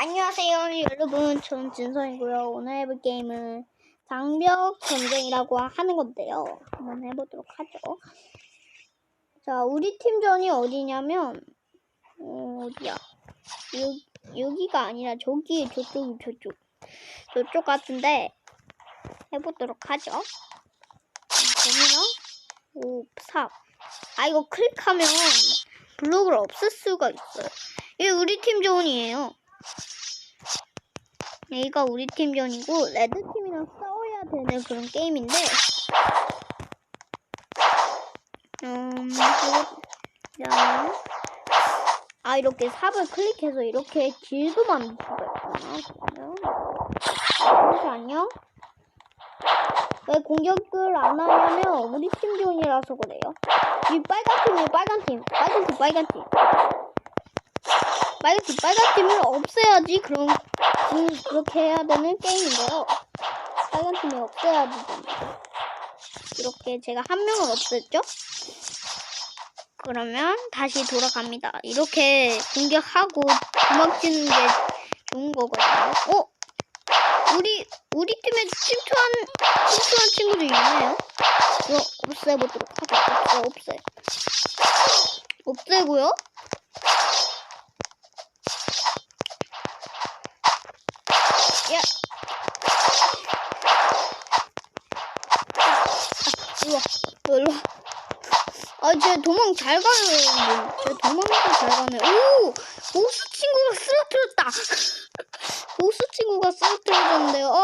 안녕하세요 여러분. 저는 진선이고요. 오늘 해볼 게임은 장벽 전쟁이라고 하는 건데요. 한번 해보도록 하죠. 자 우리 팀전이 어디냐면 어, 어디야? 여, 여기가 아니라 저기 저쪽이 저쪽 저쪽 같은데 해보도록 하죠. 재미나 5 4아 이거 클릭하면 블록을 없앨 수가 있어요. 이게 우리 팀전이에요 여기가 우리 팀전이고 레드팀이랑 싸워야 되는 그런 게임인데 음 자, 아 이렇게 삽을 클릭해서 이렇게 길도 만들 수가 있구나. 그러면 잠시만요. 왜 공격을 안 하냐면 우리 팀전이라서 그래요. 이 빨간 팀이 빨간 팀. 빨간 팀 빨간 팀 빨간 팀 빨간 팀을 없애야지 그럼 음, 그렇게 해야 되는 게임인데요. 빨간 팀이 없애야지 됩니다. 이렇게 제가 한 명을 없앴죠? 그러면 다시 돌아갑니다. 이렇게 공격하고 도망치는 게 좋은 거거든요. 어? 우리 우리 팀에 침투한 침투한 친구도 있네요. 이거 없애보도록 하죠. 없애 없애. 없애고요. 야. 아, 일로 와. 일로 와. 아, 쟤 도망 잘 가요. 뭐. 쟤 도망도 잘 가네. 오! 보스 친구가 쓰러뜨렸다. 보스 친구가 쓰러뜨려졌는데요. 어, 어,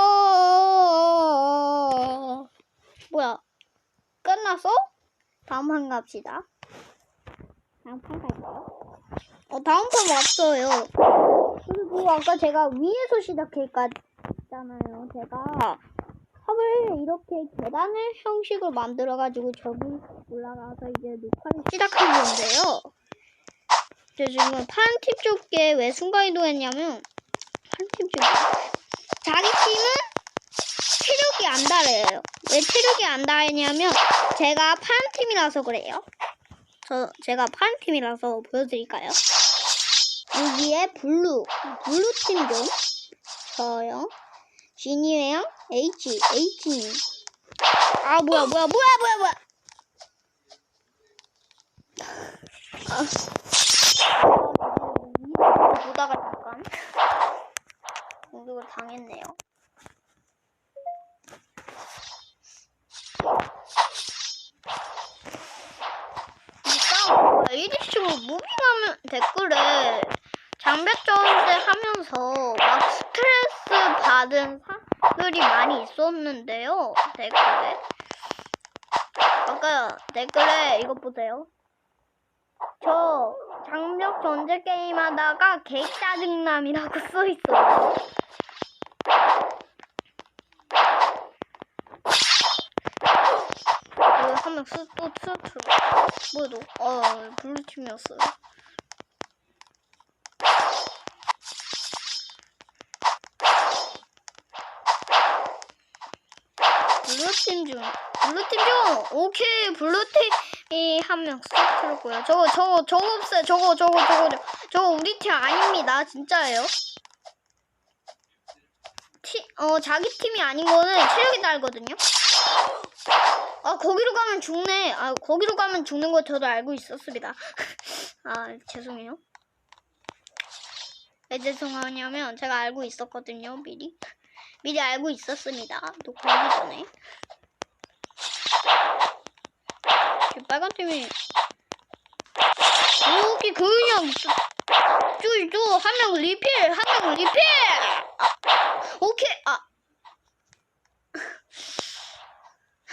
어, 어. 뭐야? 끝났어? 다음 판 갑시다. 다음 판 갈까요? 어, 다음 판 왔어요. 그리고 아까 제가 위에서 시작했잖아요. 제가 컵을 이렇게 계단을 형식으로 만들어가지고 저기 올라가서 이제 녹화를 시작한 건데요. 저 지금 파란팀 쪽에 왜 순간이동했냐면 파란팀 쪽에 자기 팀은 체력이 안 달아요. 왜 체력이 안 달냐면 제가 파란팀이라서 그래요. 저 제가 파란팀이라서 보여드릴까요? 여기에 블루, 블루 팀 좀. 저요. 지니랑 H, H님. 아, 뭐야, 뭐야, 뭐야, 뭐야, 뭐야. 아, 보다가 잠깐 공격을 당했네요. 이리식으로 무빙하면 댓글에 장벽전대 하면서 막 스트레스 받은 사 람들이 많이 있었는데요. 댓글에. 아까 댓글에 이거 보세요. 저 장벽 전제 게임 하다가 개 짜증남이라고 써 있어요. 그 한명 또 스트로 뭐도 어 블루팀이었어요. 블루팀 중. 블루팀 중? 오케이. 블루팀이 한명쏙 들었고요. 저거 저거 저거 없어요. 저거 저거 저거 저거, 저거 우리 팀 아닙니다. 진짜예요. 티, 어 자기 팀이 아닌 거는 체력이 달거든요. 아 거기로 가면 죽네. 아 거기로 가면 죽는 거 저도 알고 있었습니다. 아 죄송해요. 왜 죄송하냐면 제가 알고 있었거든요 미리. 미리 알고 있었습니다. 녹화하기 전에. 빨간 팀이 여기 그냥 저저한 명 리필 한 명 리필 아, 오케이 아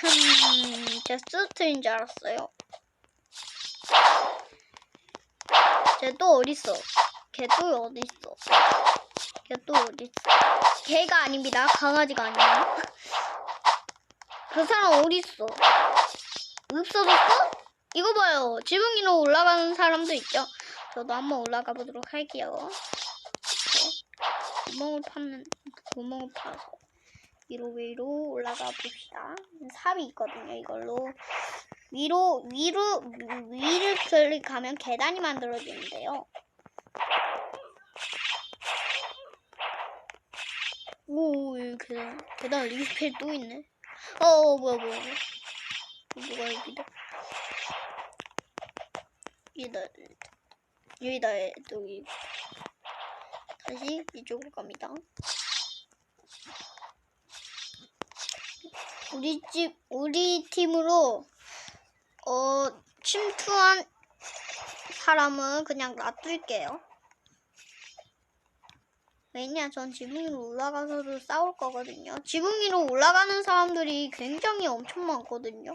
음, 제 스트인 줄 알았어요. 쟤또 어딨어? 걔또 어딨어? 걔또 어딨어? 개가 아닙니다. 강아지가 아니에요. 그 사람 어딨어? 없어졌어? 이거 봐요. 지붕 위로 올라가는 사람도 있죠. 저도 한번 올라가 보도록 할게요. 네. 구멍을 파는 구멍을 파서 위로 위로 올라가 봅시다. 삽이 있거든요. 이걸로 위로 위로 위를 클릭하면 계단이 만들어지는데요. 오, 여기 계단. 계단 리스펠 또 있네. 어, 어, 뭐야, 뭐야, 뭐야. 뭐가 여기다. 여기다, 여기다, 여기. 다시 이쪽으로 갑니다. 우리 집, 우리 팀으로, 어, 침투한 사람은 그냥 놔둘게요. 왜냐, 전 지붕 위로 올라가서도 싸울 거거든요. 지붕 위로 올라가는 사람들이 굉장히 엄청 많거든요.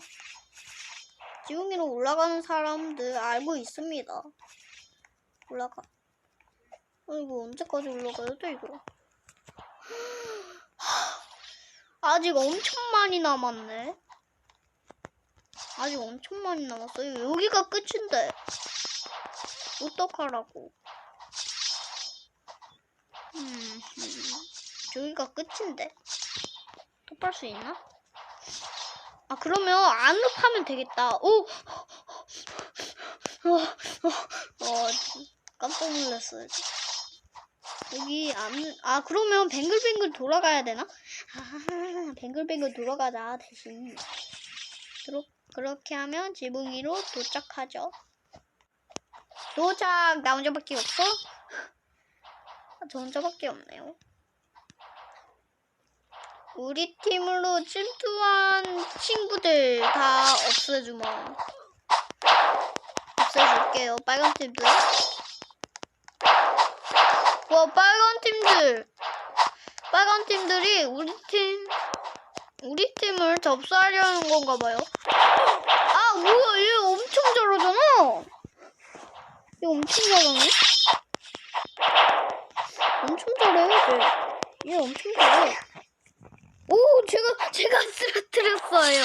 지붕 위로 올라가는 사람들 알고 있습니다. 올라가. 어, 이거 언제까지 올라가요, 또 이거? 아직 엄청 많이 남았네. 아직 엄청 많이 남았어요. 여기가 끝인데. 어떡하라고. 음, 음, 저기가 끝인데. 또빨수 있나? 아, 그러면 안으로 파면 되겠다. 오! 어, 어, 어, 깜짝 놀랐어요. 여기 안, 아, 그러면 뱅글뱅글 돌아가야 되나? 아, 뱅글뱅글 돌아가자, 대신. 그러, 그렇게 하면 지붕 위로 도착하죠. 도착! 나 혼자밖에 없어? 아, 저 혼자밖에 없네요. 우리 팀으로 침투한 친구들 다 없애주마. 없애줄게요. 빨간 팀들. 와, 빨간 팀들. 빨간 팀들이 우리 팀, 우리 팀을 접수하려는 건가 봐요. 아, 뭐야, 얘 엄청 잘하잖아. 얘 엄청 잘하네. 엄청 잘해, 얘. 얘 엄청 잘해. 오, 제가, 제가 쓰러뜨렸어요.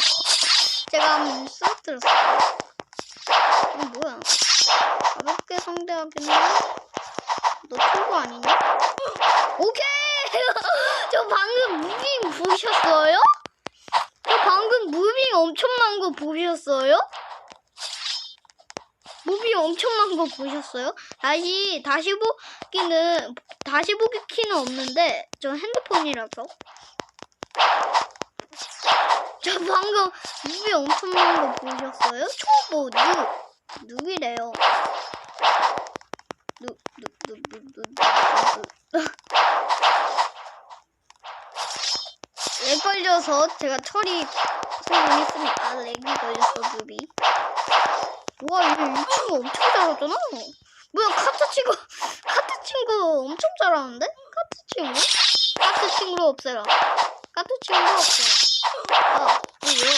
제가 한번 쓰러뜨렸어요. 이 뭐야. 가볍게 상대하겠네. 너 친구 아니냐? 오케이! 저 방금 무빙 보셨어요? 저 방금 무빙 엄청난 거 보셨어요? 무빙 엄청난 거 보셨어요? 다시, 다시 보기는, 다시 보기 키는 없는데, 저 핸드폰이라서. 저 방금 무비 엄청난 거 보셨어요? 초보 누 누이래요. 누 누 누 누 누 누. 렉 걸려서 제가 처리 성공했습니다. 렉이 걸렸어 누비. 와 이거 이 친구 엄청 잘하잖아. 뭐야 카트 친구 카트 친구 엄청 잘하는데? 카트 친구? 카트 친구를 없애라. 카트 친구 없애라. 아, 뭐야?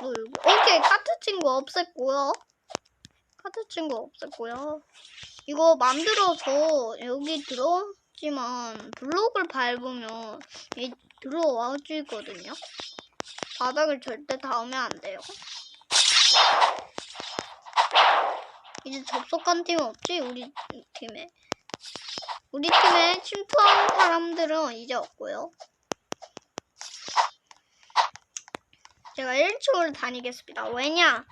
너 여기. 오케이, 카트 친구 없앴고요. 카트 친구 없앴고요. 이거 만들어서 여기 들어왔지만 블록을 밟으면 이 들어와 주거든요. 바닥을 절대 닿으면 안 돼요. 이제 접속한 팀 없지? 우리 팀에. 우리 팀에 침투한 사람들은 이제 없고요. 제가 1층으로 다니겠습니다. 왜냐?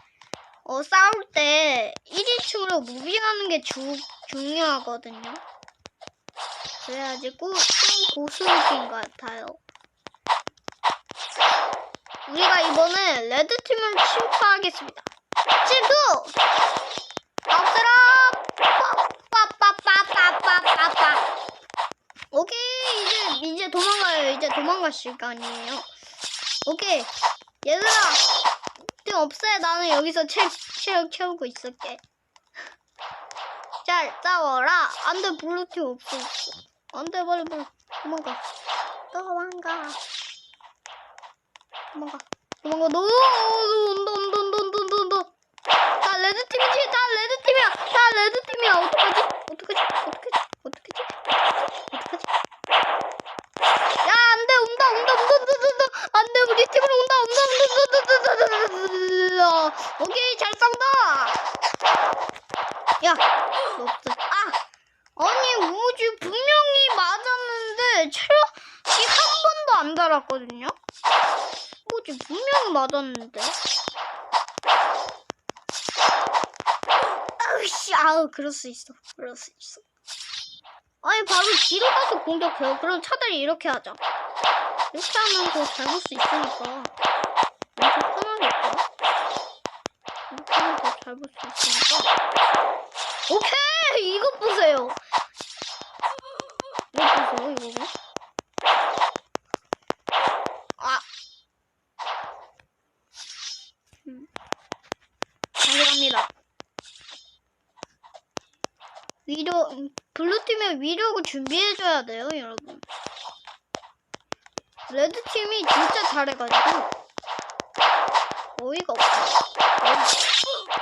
어, 싸울 때 1인칭으로 무빙하는 게 주, 중요하거든요. 그래야지 꾸, 좀 고수 느낌 같아요. 우리가 이번에 레드팀을 침투하겠습니다. 침투! 없애라! 빠빠빠빠빠빠빠 오케 이, 이제, 도망가요. 이제 도망갈 시간이에요. 오케이. 얘들아, 좀 없애. 나는 여기서 체, 체력 채우고 있을게. 잘 싸워라. 안 돼, 블루팀 없어. 안 돼, 빨리, 빨리. 도망가. 도망가. 도망가. 도망가. 너, 온다, 온다, 온다, 온다, 온다, 온다. 다 레드팀이지? 다 레드팀이야. 다 레드팀이야. 어떡하지? 어떡하지? 어떡하지? 어떡하지? 야, 안 돼. 온다, 온다, 온다, 온다, 온다. 안 돼. 우리 팀으로 온다, 온다, 온다, 온다, 온다. 오케이, 잘 싸운다. 야, 너 없어. 아! 아니, 우주 분명히 맞았는데, 체력이 한 번도 안 달았거든요? 뭐지, 분명히 맞았는데. 아우씨, 아우, 그럴 수 있어. 그럴 수 있어. 아니 바로 뒤로 가서 공격해요. 그럼 차라리 이렇게 하자. 이렇게 하면 더 잘볼 수 있으니까. 엄청 편하겠다. 이렇게 하면 더 잘 볼 수 있으니까. 오케이! 이것 보세요. 이거 보세요, 이거. 아. 음. 달려갑니다. 위로, 음, 블루팀은 위력을 준비해줘야 돼요, 여러분. 레드 팀이 진짜 잘해가지고. 어이가 없어.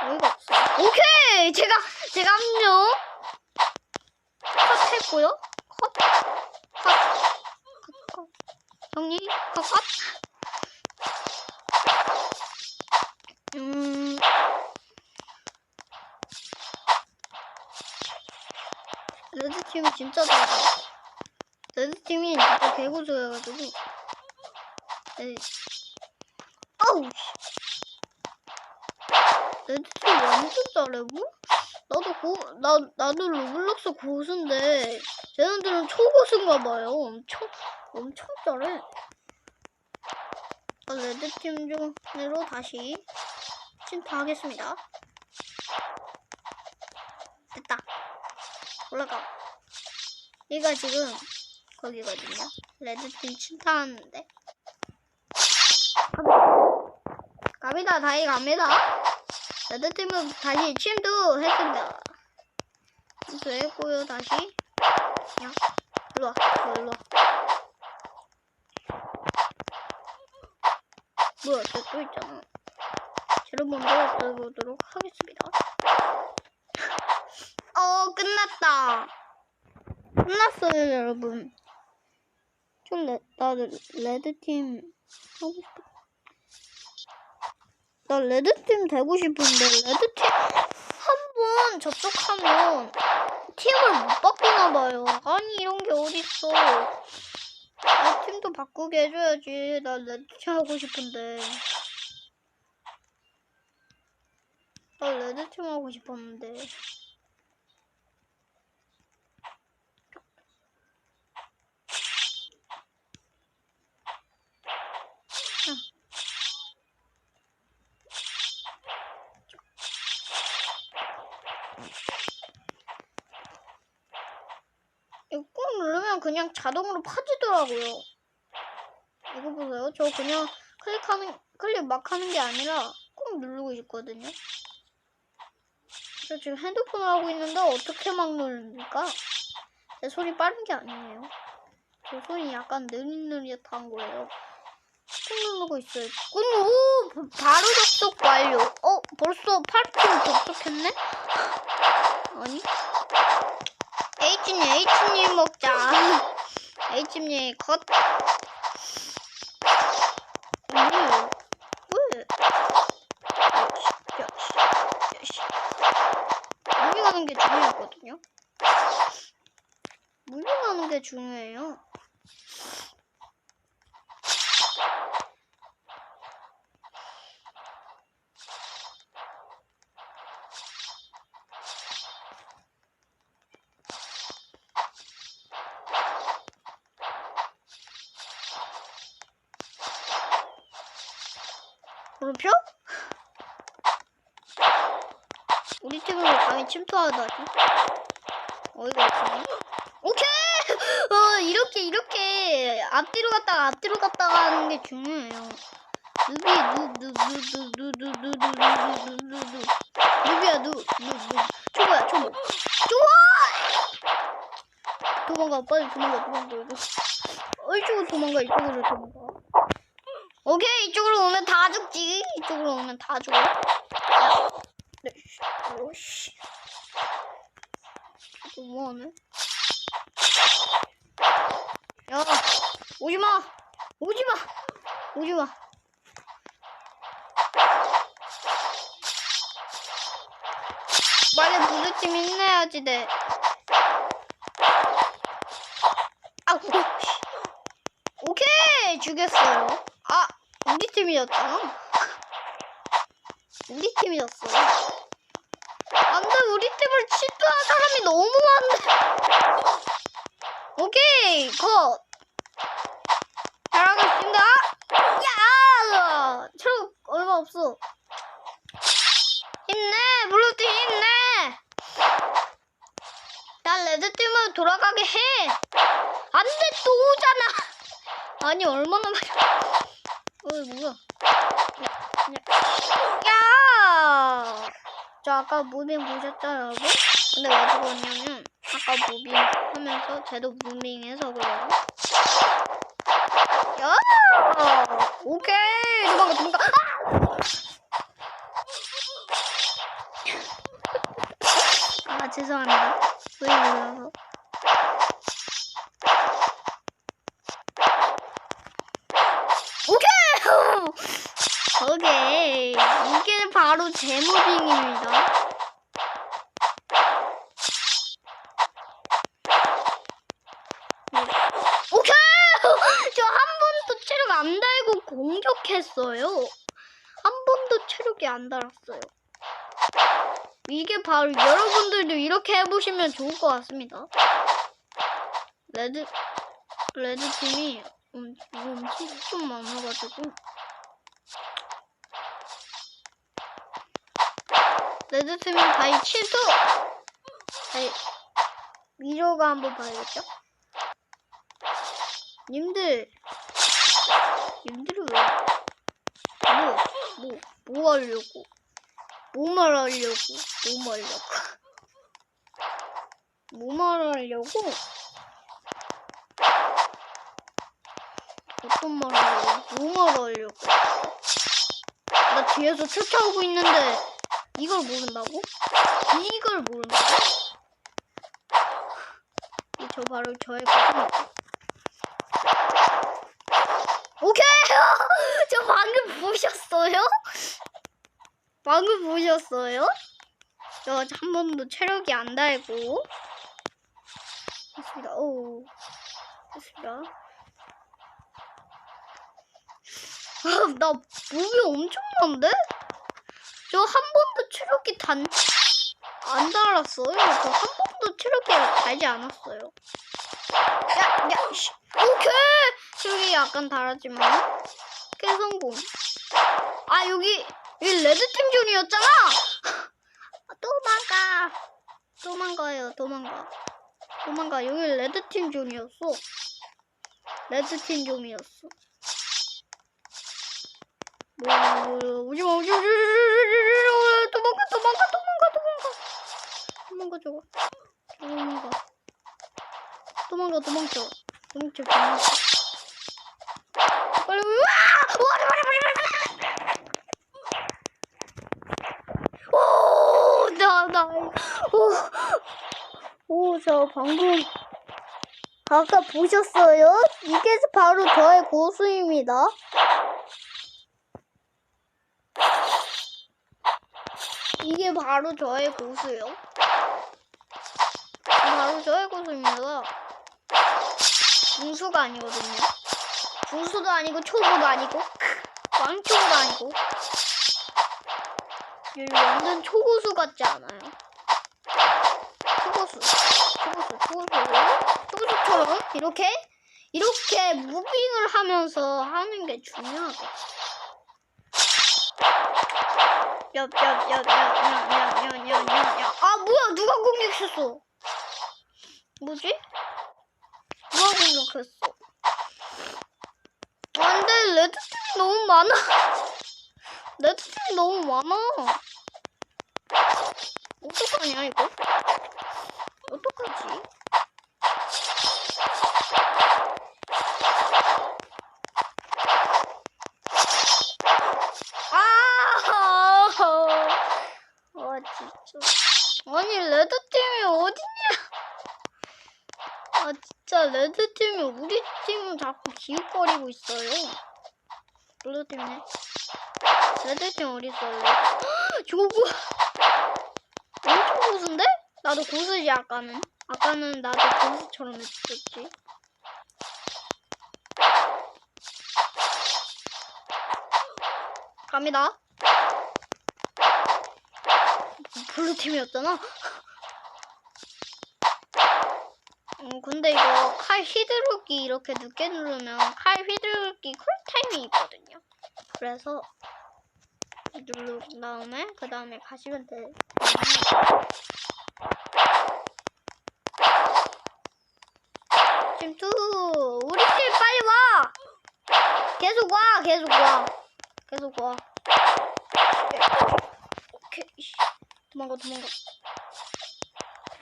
어이가 없어. 오케이! 제가, 제가 한 명. 컷 했고요. 컷. 컷. 컷. 컷. 정리. 컷. 컷. 음. 레드 팀이 진짜 잘해. 레드 팀이 진짜 개고수여가지고. 네. 아우, 씨. 레드팀 완전 잘해, 뭐? 나도 고, 나, 나도 로블록스 고수인데, 쟤네들은 초고수인가 봐요. 엄청, 엄청 잘해. 아, 레드팀 중으로 다시 침투하겠습니다. 됐다. 올라가. 얘가 지금 거기거든요. 레드팀 침투하는데. 갑니다. 다시 갑니다. 레드팀은 다시 침투했습니다. 침투했고요. 다시. 그냥 일로와. 일로와. 뭐야, 저또 있잖아. 쟤를 먼저 없애보도록 하겠습니다. 어, 끝났다. 끝났어요, 여러분. 좀, 레, 나 레드팀 하고 싶어. 나 레드팀 되고 싶은데, 레드팀 한 번 접속하면 팀을 못 바꾸나 봐요. 아니, 이런 게 어딨어. 내 팀도 바꾸게 해줘야지. 나 레드팀 하고 싶은데. 나 레드팀 하고 싶었는데. 이거 꾹 누르면 그냥 자동으로 파지더라고요. 이거 보세요. 저 그냥 클릭하는, 클릭 막 하는 게 아니라 꾹 누르고 있거든요. 저 지금 핸드폰을 하고 있는데 어떻게 막 누릅니까? 제 손이 빠른 게 아니에요. 제 손이 약간 느릿느릿한 거예요. 꾹 누르고 있어요. 꾹, 오! 바로 접속 완료. 어? 벌써 8팀 접속했네? 아니? H님, H님 먹자. H님, 컷. 역시. 무빙하는 게 중요하거든요. 무빙하는 게 중요해요. 물음표? 우리 팀으로 감히 침투하다니. 어이가 없네. 오케이! 어, 이렇게, 이렇게 앞뒤로 갔다가 하는 게 중요해요. 누비, 누, 누, 누, 누, 누, 누, 누, 누, 누, 누, 누, 누, 누. 누비야, 누, 누, 누. 초보야, 초보. 초보! 도망가, 빨리 도망가, 도망가. 어, 이쪽으로 도망가, 이쪽으로 도망가. 오케이 이쪽으로 오면 다 죽지 이쪽으로 오면 다 죽어 야. 네, 씨, 오씨 너무하네 야 오지마 오지 마 오지 마 빨리 블루팀 힘내야지 돼 씨. 오케이 죽였어요 아 우리 팀이었잖아. 우리 팀이었어. 안 돼 우리 팀을 치도한 사람이 너무 많네. 오케이 컷 잘하고 있습니다 야 체력 얼마 없어 힘내 블루팀 힘내 난 레드팀으로 돌아가게 해 안 돼 또 오잖아 아니 얼마나 많이 어 뭐야 야, 야! 저 아까 무빙 보셨죠 여러분? 근데 왜 죽었냐면 아까 무빙 하면서 쟤도 무빙해서 그래요 야! 오케이 도망가 도망가 아! 아 죄송합니다 무빙 몰라서 오케이! 오케이. 이게 바로 제 무빙입니다. 오케이! 저한 번도 체력 안 달고 공격했어요. 한 번도 체력이 안 달았어요. 이게 바로 여러분들도 이렇게 해보시면 좋을 것 같습니다. 레드, 레드 팀이 음, 지금 팀이 좀 많아가지고. 레드 팀이 바이 취소! 아니, 미로가 한번 봐야겠죠? 님들, 님들은 왜, 뭐, 뭐, 뭐 하려고? 뭐 말 하려고? 뭐 말 하려고? 뭐 말 하려고? 어떤 말 하려고? 뭐 말 하려고? 나 뒤에서 쫓아오고 있는데, 이걸 모른다고? 이걸 모른다고? 이 저 바로 저의 거짓말. 오케이! 저 방금 보셨어요? 방금 보셨어요? 저 한 번도 체력이 안 달고. 됐습니다. 오. 됐습니다. 아, 나 몸이 엄청난데? 저 한 번도 체력이 단, 안 달았어요. 저 한 번도 체력이 달지 않았어요. 야, 야, 씨. 오케이! 체력이 약간 달았지만. 꽤 성공. 아, 여기, 여기 레드팀 존이었잖아! 아, 도망가. 도망가요, 도망가. 도망가. 여기 레드팀 존이었어. 레드팀 존이었어. 뭐, 오지마, 오지마, 도망가, 도망가, 도망가, 도망가. 도망가, 저거. 도망가. 도망가, 도망쳐. 도망쳐, 도망쳐. 빨리, 와! 와, 빨리, 빨리, 빨리, 빨리. 나, 오, 오, 저 방금. 아까 보셨어요? 이게 바로 저의 고수입니다. 이게 바로 저의 고수요. 바로 저의 고수입니다. 중수가 아니거든요. 중수도 아니고 초보도 아니고 왕초보도 아니고 여기 완전 초고수 같지 않아요? 초고수, 초고수, 초고수, 초고수처럼 이렇게 이렇게 무빙을 하면서 하는 게 중요하다. 야야야야야야야야야아 뭐야 누가 공격했어? 뭐지? 누가 공격했어? 안돼 레드팀이 너무 많아. 레드팀이 너무 많아 어떡하냐 이거 어떡하지 아, 아 진짜. 아니 레드팀이 어딨냐? 아 진짜 레드팀이 우리 팀은 자꾸 기웃거리고 있어요. 블루팀네. 레드팀 어딨어요? 저거? 엄청 고수인데? 나도 고수지 아까는. 아까는 나도 고수처럼 했었지. 갑니다. 블루팀이었잖아. 어, 근데 이거 칼 휘두르기 이렇게 늦게 누르면 칼 휘두르기 쿨타임이 있거든요. 그래서 누른 다음에 그 다음에 가시면 돼. 침투 우리 팀 빨리 와. 계속 와, 계속 와, 계속 와. 오케이, 도망가, 도망가.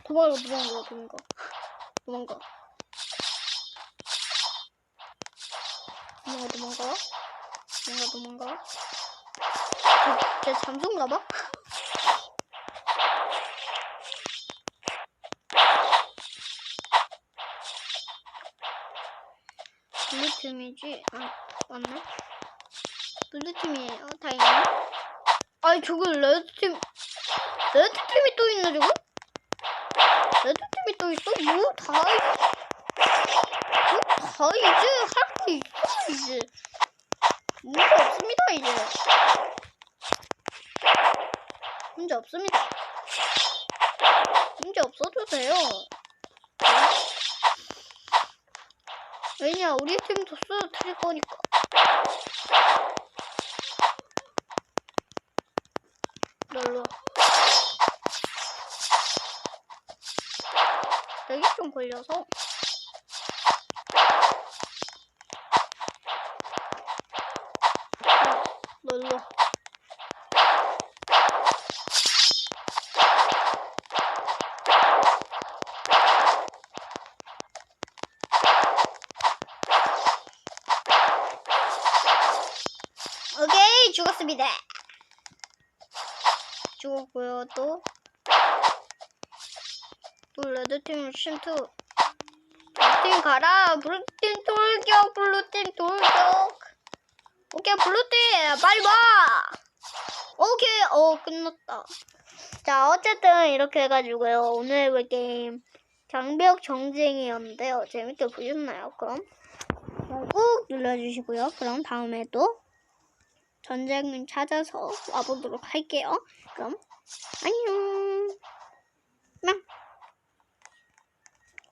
도망가, 도망가, 도망가, 도망가. 도망가, 도망가, 도망가, 도망가. 쟤, 쟤 잠수인가 봐? 블루팀이지? 아, 맞네? 블루팀이에요, 다행히. 아니, 저기 레드팀, 레드팀이 또 있나, 저거? 레드팀이 또 있어? 뭐, 다, 뭐, 다 이제 할 거 있어, 이제. 문제 없습니다, 이제. 문제 없습니다. 문제 없어도 돼요. 왜냐, 우리 팀도 쓰러뜨릴 거니까. 널로. 렉이 좀 걸려서. 아, 널로. 오케이, 죽었습니다. 죽었고요, 또. 또 레드팀 신투. 블루팀 가라. 블루팀 돌격, 블루팀 돌격. 오케이, 블루팀, 빨리 와. 오케이, 어, 끝났다. 자, 어쨌든 이렇게 해가지고요. 오늘 해볼 게임 장벽 정쟁이었는데요. 재밌게 보셨나요? 그럼 꾹 눌러주시고요. 그럼 다음에도 전쟁을 찾아서 와보도록 할게요. 그럼 안녕. 뿅.